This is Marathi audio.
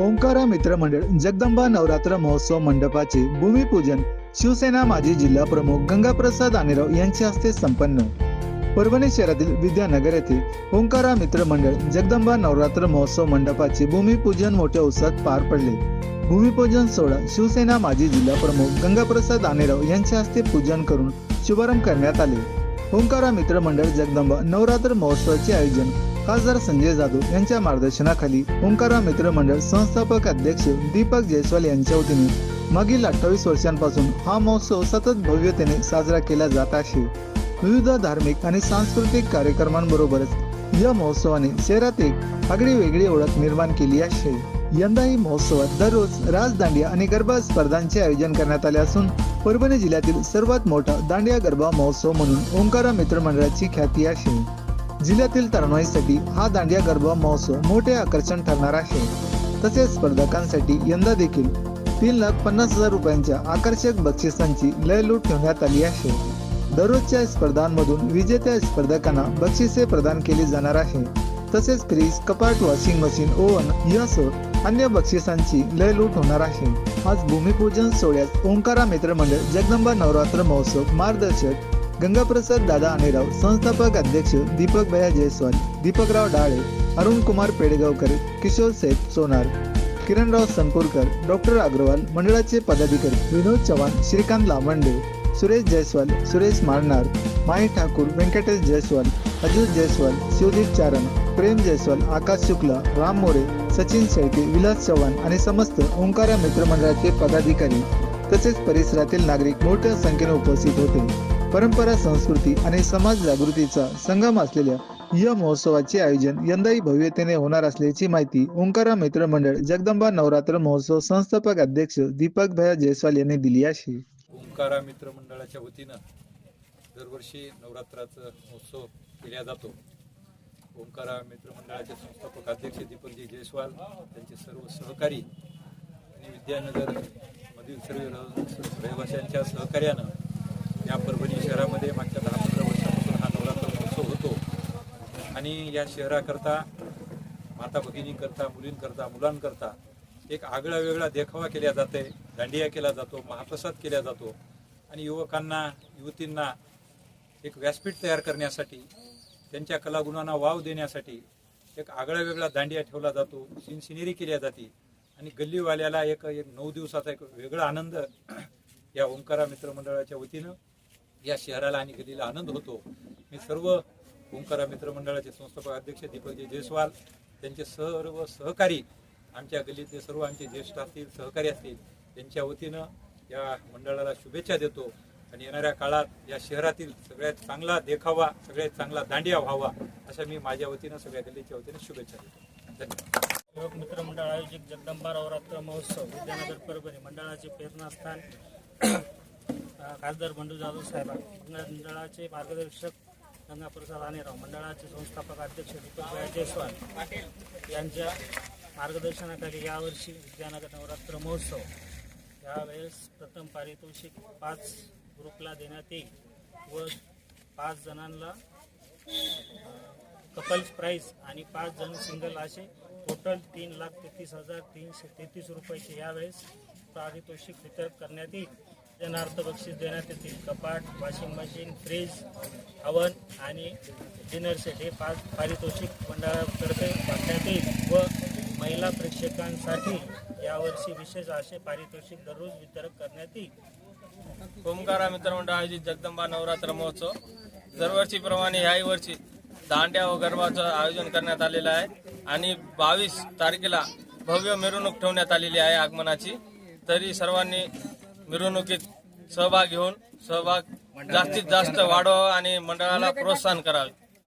ओंकारा मित्र मंडळ जगदंबा नवरात्र महोत्सव मंडपाचे भूमिपूजन शिवसेना माजी जिल्हा प्रमुख गंगाप्रसाद आनेराव यांच्या हस्ते संपन्न. परभणी शहरातील विद्यानगर येथे ओंकारा मित्र मंडळ जगदंबा नवरात्र महोत्सव मंडपाचे भूमिपूजन मोठ्या उत्साहात पार पडले. भूमिपूजन सोहळा शिवसेना माजी जिल्हा प्रमुख गंगाप्रसाद आनेराव यांच्या हस्ते पूजन करून शुभारंभ करण्यात आले. ओंकारा मित्र मंडळ जगदंबा नवरात्र महोत्सवाचे आयोजन खासदार संजय जाधव यांच्या मार्गदर्शनाखाली ओंकारा मित्र मंडळ संस्थापक अध्यक्ष दीपक जयस्वाल यांच्या वतीने मागील अठ्ठावीस वर्षांपासून हा महोत्सव सतत भव्यतेने साजरा केला जात आहे. विविध धार्मिक आणि सांस्कृतिक कार्यक्रमांबरोबरच या महोत्सवाने शहरात एक आगळी वेगळी ओळख निर्माण केली आहे. यंदाही महोत्सवात दररोज राजदांडिया आणि गरबा स्पर्धांचे आयोजन करण्यात आले असून परभणी जिल्ह्यातील सर्वात मोठा दांडिया गरबा महोत्सव म्हणून ओंकारा मित्र मंडळाची ख्याती आहे. जिल्ह्यातील तरुणाईसाठी हा दांडिया गरबा महोत्सव मोठे आकर्षण ठरणार आहे. तसेच स्पर्धकांसाठी यंदा देखील तीन लाख पन्नास हजार रुपयांच्या आकर्षक बक्षिसांची लयलूट ठेवण्यात आली आहे. दररोजच्या स्पर्धांमधून विजेत्या स्पर्धकांना बक्षिसे प्रदान केली जाणार आहे. तसेच फ्रीज कपाट वॉशिंग मशीन ओव्हन यासह अन्य बक्षिसांची लयलूट होणार आहे. आज भूमिपूजन सोहळ्यात ओंकारा मित्र मंडळ जगदंबा नवरात्र महोत्सव मार्गदर्शक गंगाप्रसाद दादा अनेराव संस्थापक अध्यक्ष दीपक भया जयस्वाल दीपकराव डाळे अरुण कुमार पेडगावकर किशोर सेठ सोनार किरणराव सनपूरकर डॉक्टर अग्रवाल मंडळाचे पदाधिकारी विनोद चव्हाण श्रीकांत लामंडे सुरेश जयस्वाल सुरेश मारणार माही ठाकूर व्यंकटेश जयस्वाल अजित जयस्वाल शिवदीप चारण प्रेम जयस्वाल आकाश शुक्ला राम मोरे सचिन शेळके विलास चव्हाण आणि समस्त ओंकारा मित्रमंडळाचे पदाधिकारी तसेच परिसरातील नागरिक मोठ्या संख्येने उपस्थित होते. परंपरा संस्कृती आणि समाज जागृतीचा संगम असलेल्या या महोत्सवाचे आयोजन यंदाही भव्यतेने होणार असल्याची माहिती ओंकारा मित्र मंडळ जगदंबा नवरात्र महोत्सव संस्थापक अध्यक्ष दीपक भया जयस्वाल यांनी दिली आहे ओंकारा मित्र मंडळाच्या वतीनं दरवर्षी नवरात्राचा महोत्सव केला जातो. ओंकारा मित्र मंडळाचे संस्थापक अध्यक्ष दीपकजी जयस्वाल त्यांचे सर्व सहकारी आणि विद्यानगर मधील सर्व रहिवाशांच्या सहकार्यानं या परभणी शहरामध्ये मागच्या दहा पंधरा वर्षापासून हा नवरात्र महोत्सव होतो. आणि या शहराकरता माता भगिनींकरता मुलींकरता मुलांकरता एक आगळा वेगळा देखावा केला जाते दांडिया केला जातो महाप्रसाद केला जातो. आणि युवकांना युवतींना एक व्यासपीठ तयार करण्यासाठी त्यांच्या कलागुणांना वाव देण्यासाठी एक आगळा वेगळा दांडिया ठेवला जातो सिनसिनेरी केल्या जाते. आणि गल्लीवाल्याला एक एक नऊ दिवसाचा एक वेगळा आनंद या ओंकारा मित्रमंडळाच्या वतीनं या शहराला आणि गल्लीला आनंद होतो. मी सर्व ओंकारा मित्रमंडळाचे संस्थापक अध्यक्ष दीपकजी जयस्वाल त्यांचे सर्व सहकारी आमच्या गल्लीतले सर्व आमचे ज्येष्ठ असतील सहकारी असतील त्यांच्या वतीनं या मंडळाला शुभेच्छा देतो. आणि येणाऱ्या काळात या शहरातील सगळ्यात चांगला देखावा सगळ्यात चांगला दांडिया व्हावा अशा मी माझ्या वतीनं सगळ्या गल्लीच्या वतीनं शुभेच्छा देतो. धन्यवाद. युवक मित्रमंडळ आयोजित जगदंबा नवरात्र महोत्सव विद्यानगर परभणी मंडळाचे प्रेरणास्थान. खासदार बंडू जाधव साहेब मंडळाचे मार्गदर्शक गंगाप्रसाद आणेराव मंडळाचे संस्थापक अध्यक्ष दीपक भाई जयस्वाल यांच्या मार्गदर्शनाखाली यावर्षी विद्यानगर नवरात्र महोत्सव यावेळेस प्रथम पारितोषिक पाच ग्रुपला देण्यात येईल व पाच जणांना कपल्स प्राईस आणि पाच जण सिंगल असे टोटल तीन लाख तेहतीस हजार तीनशे तेहतीस रुपयाचे यावेळेस पारितोषिक वितरण करण्यात येईल. जनार्थ बक्षीस देण्यात येतील कपाट वॉशिंग मशीन फ्रीज हवन आणि डिनर सेट हे पाच पारितोषिक मंडळातर्फे वाटण्यात येईल व महिला प्रेक्षकांसाठी यावर्षी विशेष असे पारितोषिक दररोज वितरण करण्यात येईल. ओंकारा मित्रमंडळ आयोजित जगदंबा नवरात्र महोत्सव. दरवर्षीप्रमाणे याही वर्षी दांड्या व गरबाचं आयोजन करण्यात आलेलं आहे आणि बावीस तारखेला भव्य मिरवणूक ठेवण्यात आलेली आहे आगमनाची. तरी सर्वांनी मिरवणुकीत सहभाग घेऊन सहभाग जास्तीत जास्त वाढवावा आणि मंडळाला प्रोत्साहन करावे.